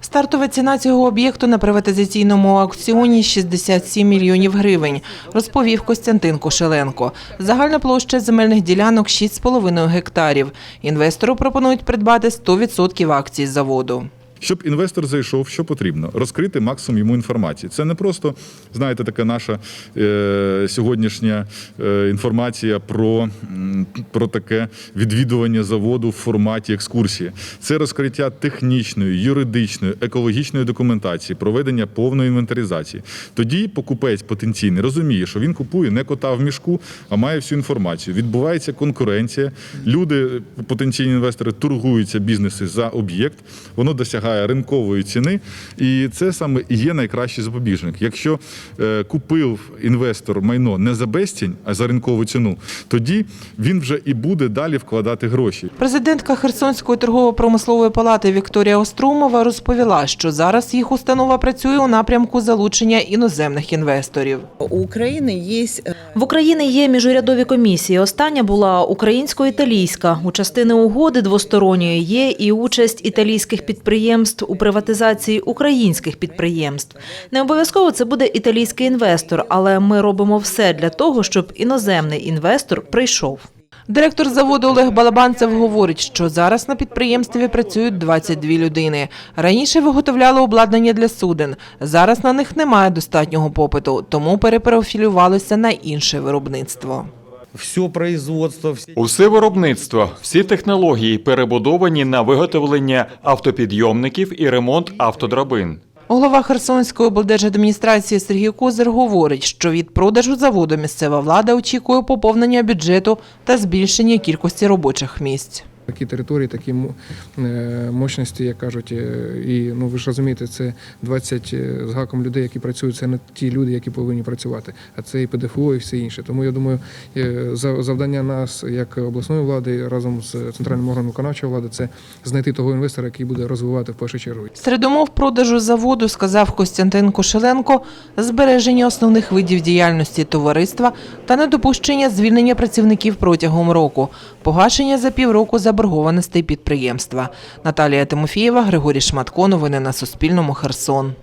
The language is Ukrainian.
Стартова ціна цього об'єкту на приватизаційному аукціоні 67 мільйонів гривень, розповів Костянтин Кошеленко. Загальна площа земельних ділянок 6,5 гектарів. Інвестору пропонують придбати 100% акцій заводу. Щоб інвестор зайшов, що потрібно? Розкрити максимум йому інформації. Це не просто, знаєте, така наша е, сьогоднішня е, інформація про, про таке відвідування заводу в форматі екскурсії. Це розкриття технічної, юридичної, екологічної документації, проведення повної інвентаризації. Тоді покупець потенційний розуміє, що він купує не кота в мішку, а має всю інформацію. Відбувається конкуренція. Люди, потенційні інвестори, торгуються бізнеси за об'єкт. Воно досягає ринкової ціни, і це саме є найкращий запобіжник. Якщо е, купив інвестор майно не за безцінь, а за ринкову ціну, тоді він вже і буде далі вкладати гроші. Президентка Херсонської торгово-промислової палати Вікторія Острумова розповіла, що зараз їх установа працює у напрямку залучення іноземних інвесторів. У України есть э, В Україні є міжурядові комісії. Остання була українсько-італійська. У частини угоди двосторонньої є і участь італійських підприємств у приватизації українських підприємств. Не обов'язково це буде італійський інвестор, але ми робимо все для того, щоб іноземний інвестор прийшов. Директор заводу Олег Балабанцев говорить, що зараз на підприємстві працюють 22 людини. Раніше виготовляли обладнання для суден. Зараз на них немає достатнього попиту, тому перепрофілювалися на інше виробництво. все производство, все Усе виробництво, всі технології перебудовані на виготовлення автопідйомників і ремонт автодрабин. Голова Херсонської облдержадміністрації Сергій Козир говорить, що від продажу заводу місцева влада очікує поповнення бюджету та збільшення кількості робочих місць. Такі території, такі е, мощності, як кажуть, е, і ну ви ж розумієте, це 20 з гаком людей, які працюють. Це не ті люди, які повинні працювати, а це і ПДФО, і все інше. Тому я думаю, е, за- завдання нас, як обласної влади, разом з центральним органом виконавчої влади, це знайти того інвестора, який буде розвивати в першу чергу Серед умов продажу заводу, сказав Костянтин Кошеленко, збереження основних видів діяльності товариства та недопущення звільнення працівників протягом року, погашення за півроку заборгованостей підприємства. Наталія Тимофієва, Григорій Шматко. Новини на Суспільному. Херсон.